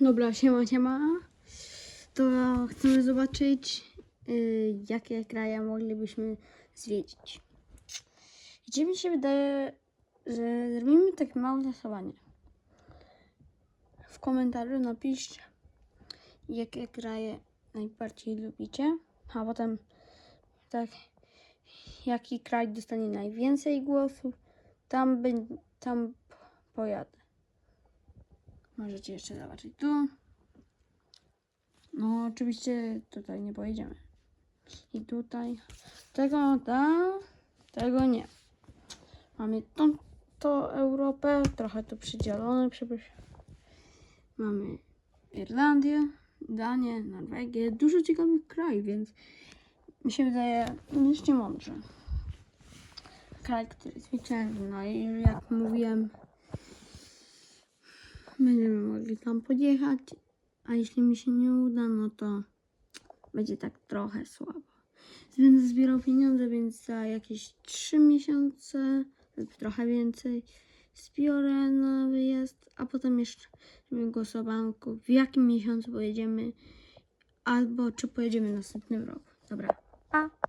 Dobra, siema, siema. To chcemy zobaczyć, y, jakie kraje moglibyśmy zwiedzić. Gdzie mi się wydaje, że zrobimy takie małe losowanie. W komentarzu napiszcie, jakie kraje najbardziej lubicie, a potem tak, jaki kraj dostanie najwięcej głosów, tam, bę- tam pojadę. Możecie jeszcze zobaczyć tu. No, oczywiście tutaj nie pojedziemy. I tutaj. Tego tam, tego nie. Mamy tą, to Europę, trochę to przydzielone, przepraszam. Mamy Irlandię, Danię, Norwegię, dużo ciekawych krajów, więc mi się wydaje, myślcie mądrze. Kraj, który zwycięży, no i jak mówiłem, Będziemy mogli tam podjechać, a jeśli mi się nie uda, no to będzie tak trochę słabo. Będę zbierał pieniądze, więc za jakieś 3 miesiące lub trochę więcej zbiorę na wyjazd, a potem jeszcze głosowanku, w jakim miesiącu pojedziemy, albo czy pojedziemy następnym roku. Dobra, pa!